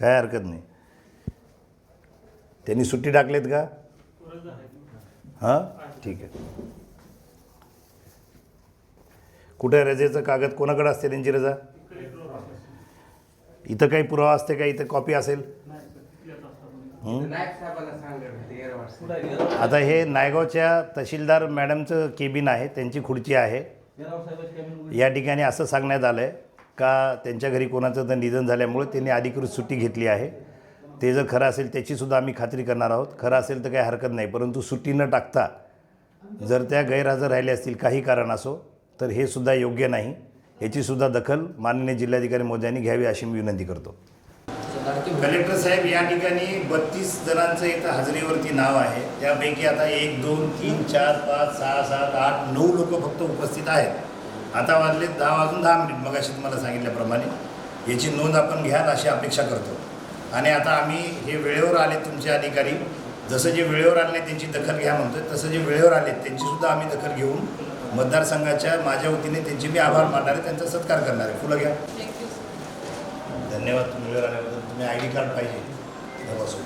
काय हरकत नाही. त्यांनी सुट्टी टाकलेत का? हां? ठीक आहे. कुठे रजेचं कागद? कोणाकडे असते त्यांची रजा? इथं काही पुरावा असते का? इथं कॉपी असेल? आता हे? नायगावच्या तहसीलदार मॅडमचं केबिन आहे त्यांची खुर्ची आहे. या ठिकाणी असं सांगण्यात आलं आहे का त्यांच्या घरी कोणाचं तर निधन झाल्यामुळे त्यांनी अधिकृत सुट्टी घेतली आहे. ते जर खरं असेल त्याचीसुद्धा आम्ही खात्री करणार आहोत. खरं असेल तर काही हरकत नाही परंतु सुट्टी न टाकता जर त्या गैरहजर राहिल्या असतील काही कारण असो तर हे सुद्धा योग्य नाही. याचीसुद्धा दखल माननीय जिल्हाधिकारी मोद्यांनी घ्यावी अशी मी विनंती करतो. कलेक्टर साहेब या ठिकाणी बत्तीस जणांचं इथं हजेरीवरती नाव आहे. त्यापैकी आता एक दोन तीन चार पाच सहा सात आठ नऊ लोक फक्त उपस्थित आहेत. आता वाजले दहा वाजून दहा मिनिट. मग अशी तुम्हाला सांगितल्याप्रमाणे याची नोंद आपण घ्याल अशी अपेक्षा करतो. आणि आता आम्ही हे वेळेवर आले तुमचे अधिकारी. जसं जे वेळेवर आले नाही त्यांची दखल घ्या म्हणतोय तसं जे वेळेवर आले त्यांचीसुद्धा आम्ही दखल घेऊन मतदारसंघाच्या माझ्या वतीने त्यांचे मी आभार मानणार आहे त्यांचा सत्कार करणार आहे. फुलं घ्या. धन्यवाद. तुम्ही वेळेवर आल्याबद्दल. तुम्ही आय डी कार्ड पाहिजे. घरापासून